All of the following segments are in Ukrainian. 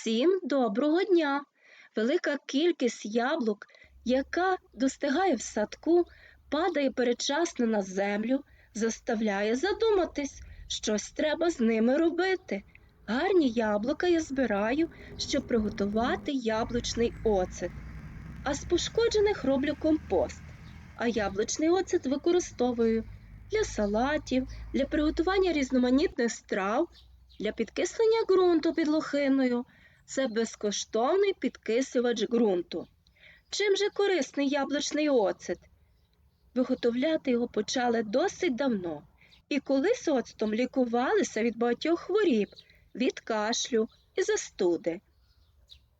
Всім доброго дня! Велика кількість яблук, яка достигає в садку, падає передчасно на землю, заставляє задуматись, щось треба з ними робити. Гарні яблука я збираю, щоб приготувати яблучний оцет. А з пошкоджених роблю компост. А яблучний оцет використовую для салатів, для приготування різноманітних страв, для підкислення ґрунту під лохиною. Це безкоштовний підкислювач ґрунту. Чим же корисний яблучний оцет? Виготовляти його почали досить давно, і колись оцтом лікувалися від багатьох хворіб, від кашлю і застуди.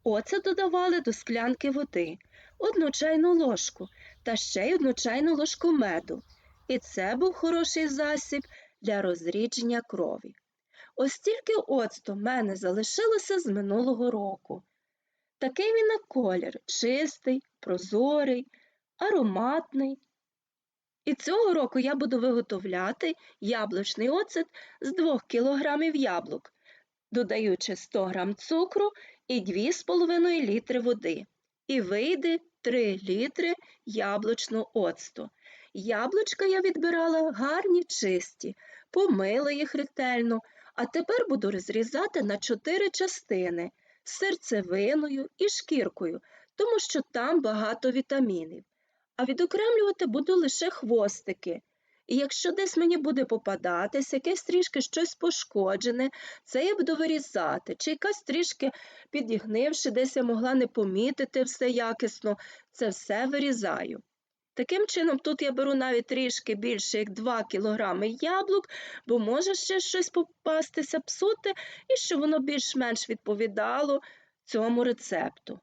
Оцет додавали до склянки води, одну чайну ложку та ще й одну чайну ложку меду. І це був хороший засіб для розрідження крові. Ось тільки оцту в мене залишилося з минулого року. Такий він на колір чистий, прозорий, ароматний. І цього року я буду виготовляти яблучний оцет з 2 кг яблук, додаючи 100 г цукру і 2,5 літри води. І вийде 3 літри яблучного оцту. Яблучка я відбирала гарні чисті, помила їх ретельно, а тепер буду розрізати на чотири частини серцевиною і шкіркою, тому що там багато вітамінів. А відокремлювати буду лише хвостики. І якщо десь мені буде попадатись, якесь трішки щось пошкоджене, це я буду вирізати, чи якась трішки підігнивши, десь я могла не помітити все якісно, це все вирізаю. Таким чином, тут я беру навіть трішки більше, як 2 кг яблук, бо може ще щось попастися, псути, і щоб воно більш-менш відповідало цьому рецепту.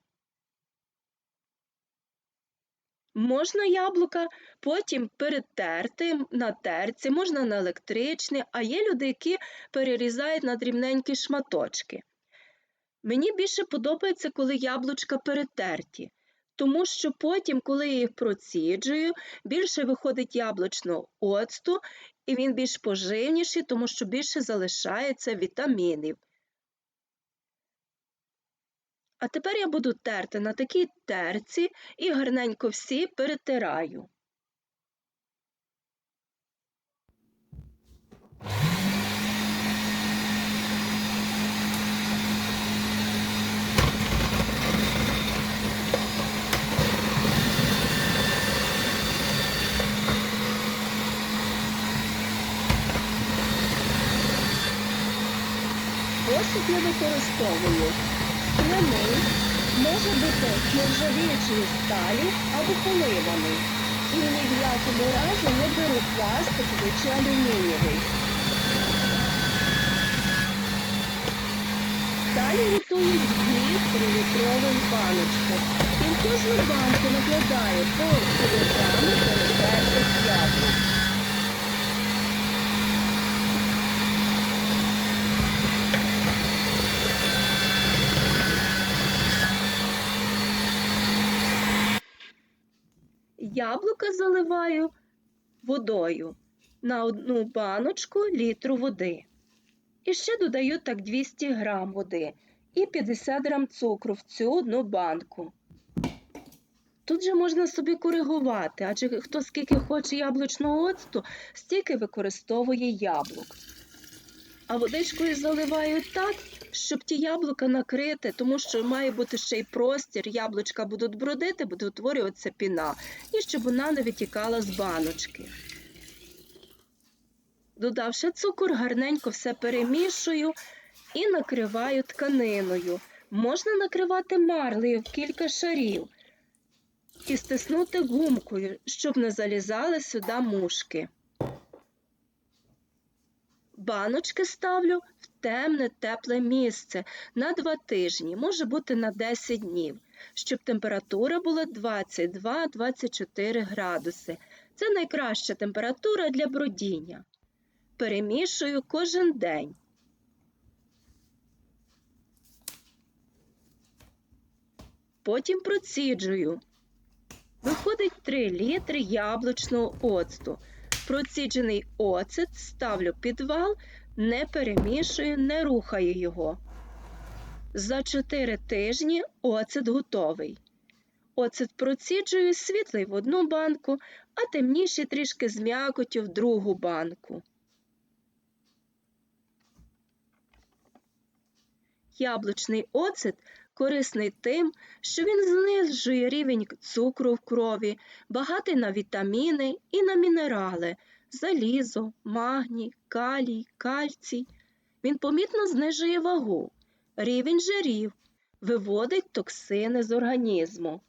Можна яблука потім перетерти на терці, можна на електричний, а є люди, які перерізають на дрібненькі шматочки. Мені більше подобається, коли яблучка перетерті тому що потім, коли я їх проціджую, більше виходить яблучного оцту, і він більш поживніший, тому що більше залишається вітамінів. А тепер я буду терти на такій терці і гарненько всі перетираю. Посуд я використовую скляний, може бути нержавіючої сталі або поливаний. І ні в якому разі не беру пластиковий чи алюмінієвий. Далі готую дві 3-літрові баночки. І в кожну банку накладаю по кілограму перетертих яблук. Яблука заливаю водою на одну баночку літру води. І ще додаю так 200 грам води і 50 грам цукру в цю одну банку. Тут же можна собі коригувати, адже хто скільки хоче яблучного оцту, стільки використовує яблук. А водичкою заливаю так, щоб ті яблука накрити, тому що має бути ще й простір, яблучка будуть бродити, буде утворюватися піна, і щоб вона не витікала з баночки. Додавши цукор, гарненько все перемішую і накриваю тканиною. Можна накривати марлею в кілька шарів і стиснути гумкою, щоб не залізали сюди мушки. Баночки ставлю темне, тепле місце на 2 тижні, може бути на 10 днів, щоб температура була 22-24 градуси. Це найкраща температура для бродіння. Перемішую кожен день. Потім проціджую. Виходить 3 літри яблучного оцту. Проціджений оцет ставлю під вал, не перемішую, не рухаю його. За 4 тижні оцет готовий. Оцет проціджую світлий в одну банку, а темніший трішки з м'якоттю в другу банку. Яблучний оцет корисний тим, що він знижує рівень цукру в крові, багатий на вітаміни і на мінерали, залізо, магній, калій, кальцій. Він помітно знижує вагу, рівень жирів, виводить токсини з організму.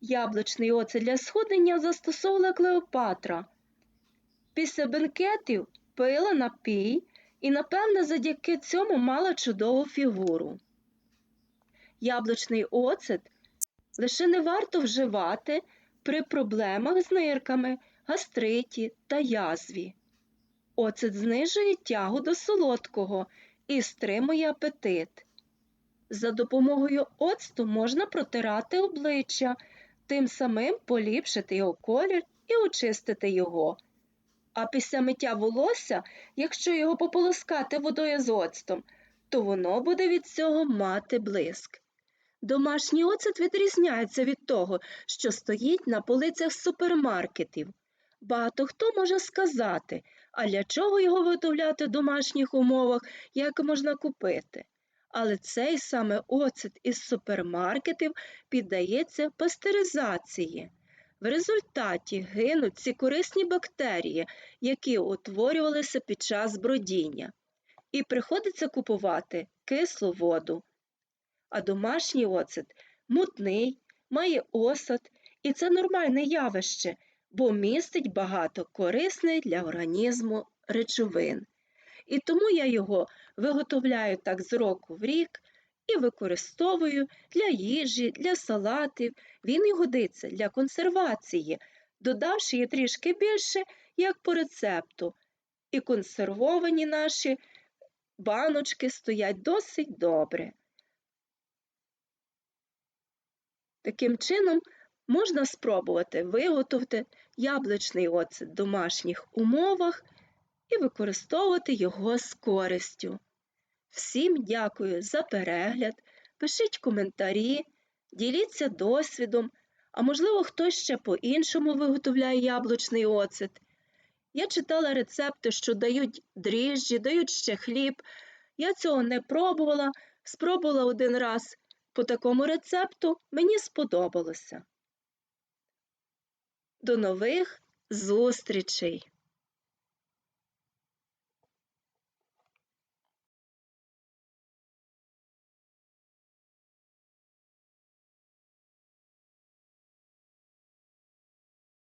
Яблучний оцет для схуднення застосовувала Клеопатра. Після бенкетів пила напій і, напевне, завдяки цьому мала чудову фігуру. Яблучний оцет лише не варто вживати при проблемах з нирками, гастриті та язві. Оцет знижує тягу до солодкого і стримує апетит. За допомогою оцту можна протирати обличчя, тим самим поліпшити його колір і очистити його. А після миття волосся, якщо його пополоскати водою з оцтом, то воно буде від цього мати блиск. Домашній оцет відрізняється від того, що стоїть на полицях супермаркетів. Багато хто може сказати, а для чого його виготовляти в домашніх умовах, як можна купити. Але цей саме оцет із супермаркетів піддається пастеризації. В результаті гинуть ці корисні бактерії, які утворювалися під час бродіння, і приходиться купувати кислу воду. А домашній оцет мутний, має осад, і це нормальне явище, бо містить багато корисних для організму речовин. І тому я його виготовляю так з року в рік і використовую для їжі, для салатів. Він і годиться для консервації, додавши її трішки більше, як по рецепту. І консервовані наші баночки стоять досить добре. Таким чином, можна спробувати виготовити яблучний оцет в домашніх умовах і використовувати його з користю. Всім дякую за перегляд, пишіть коментарі, діліться досвідом, а можливо, хтось ще по-іншому виготовляє яблучний оцет. Я читала рецепти, що дають дріжджі, дають ще хліб. Я цього не пробувала, спробувала один раз по такому рецепту, мені сподобалося. До нових зустрічей!